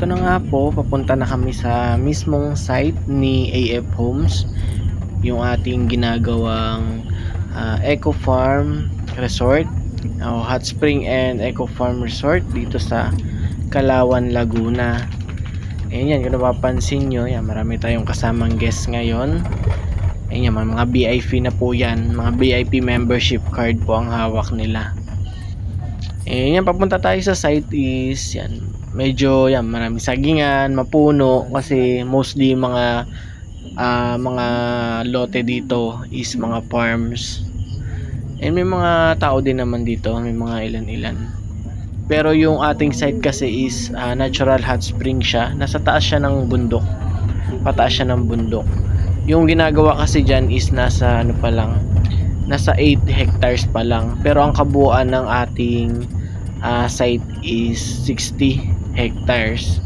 ito na nga po, papunta na kami sa mismong site ni AF Homes. Yung ating ginagawang ah, Eco Farm Resort. o Hot Spring and Eco Farm Resort dito sa Kalawan, Laguna. Ayan yan, kung napapansin nyo, yan, marami tayong kasamang guests ngayon. Ayan yan, mga VIP na po yan. Mga VIP membership card po ang hawak nila. Eh, yan, papunta tayo sa site is, yan, medyo, yan, maraming sagingan, mapuno, kasi mostly mga, ah, mga lote dito is mga farms. And may mga tao din naman dito, may mga ilan-ilan. Pero yung ating site kasi is ah, natural hot spring siya. Nasa taas siya ng bundok. Pataas siya ng bundok. Yung ginagawa kasi dyan is nasa ano pa lang, nasa 8 hectares pa lang. Pero ang kabuuan ng ating ah, site is 60 hectares.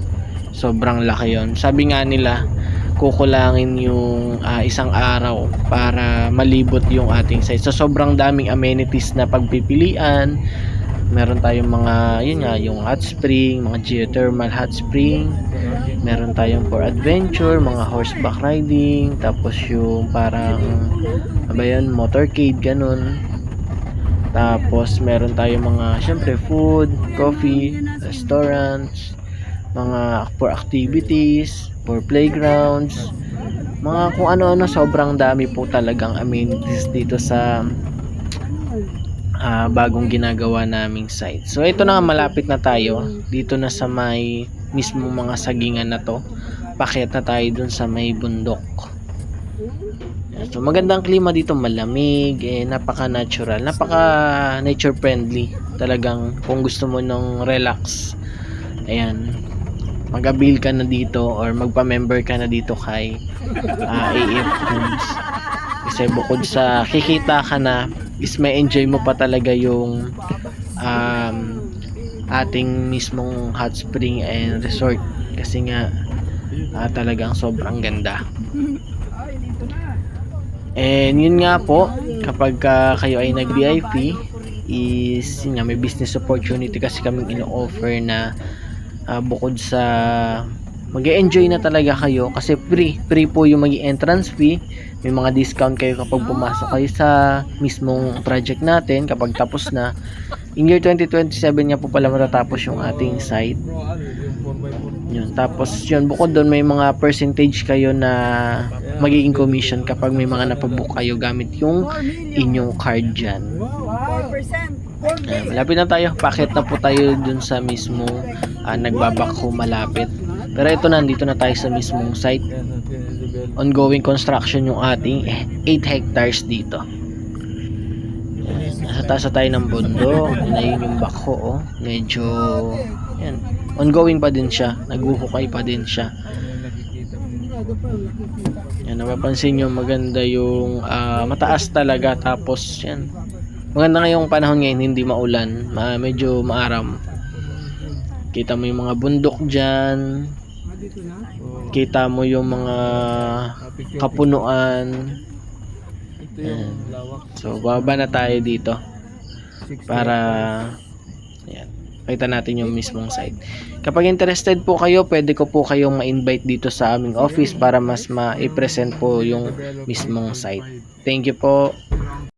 Sobrang laki yon. Sabi nga nila, kukulangin yung ah, isang araw para malibot yung ating site. So sobrang daming amenities na pagpipilian. Meron tayong mga, yun nga, yung hot spring, mga geothermal hot spring. Meron tayong for adventure, mga horseback riding, tapos yung parang ano ba yun, motorcade, ganun. Tapos meron tayong mga syempre food, coffee, restaurants, mga for activities, for playgrounds, mga kung ano-ano sobrang dami po talagang amenities dito sa ah, bagong ginagawa naming site. So ito na malapit na tayo dito na sa may mismo mga sagingan na to. Pakyat na tayo dun sa may bundok. So magandang klima dito, malamig, eh, napaka-natural, napaka-nature friendly. Talagang kung gusto mo ng relax, ayan, mag-avail ka na dito or magpa-member ka na dito kay ah, AF Homes. Kasi bukod sa kikita ka na, is may enjoy mo pa talaga yung um, ating mismong hot spring and resort. Kasi nga, ah, talagang sobrang ganda. And yun nga po, kapag ka kayo ay nag-VIP, is yun nga, may business opportunity kasi kaming ino-offer na ah, bukod sa mag enjoy na talaga kayo kasi free, free po yung mag entrance fee may mga discount kayo kapag pumasok kayo sa mismong project natin kapag tapos na in year 2027 nga po pala matatapos yung ating site yun. Tapos yun, bukod doon may mga percentage kayo na magiging commission kapag may mga napabook kayo gamit yung inyong card dyan. 4%. Ayan, malapit na tayo. Pakit na po tayo dun sa mismo ah, nagbabako malapit. Pero ito na, nandito na tayo sa mismong site. Ongoing construction yung ating eh, 8 hectares dito. Nasa taas tayo ng bundok. Na yun yung bako. Oh. Medyo yan. Ongoing pa din siya. Naguhukay pa din siya. Yan, napapansin nyo maganda yung ah, mataas talaga tapos yan. Maganda ngayong panahon ngayon hindi maulan, ma medyo maaram. Kita mo yung mga bundok diyan. Kita mo yung mga kapunuan. Yan. So baba na tayo dito para yan. Kita natin yung mismong site. Kapag interested po kayo, pwede ko po kayong ma-invite dito sa aming office para mas ma-present po yung mismong site. Thank you po.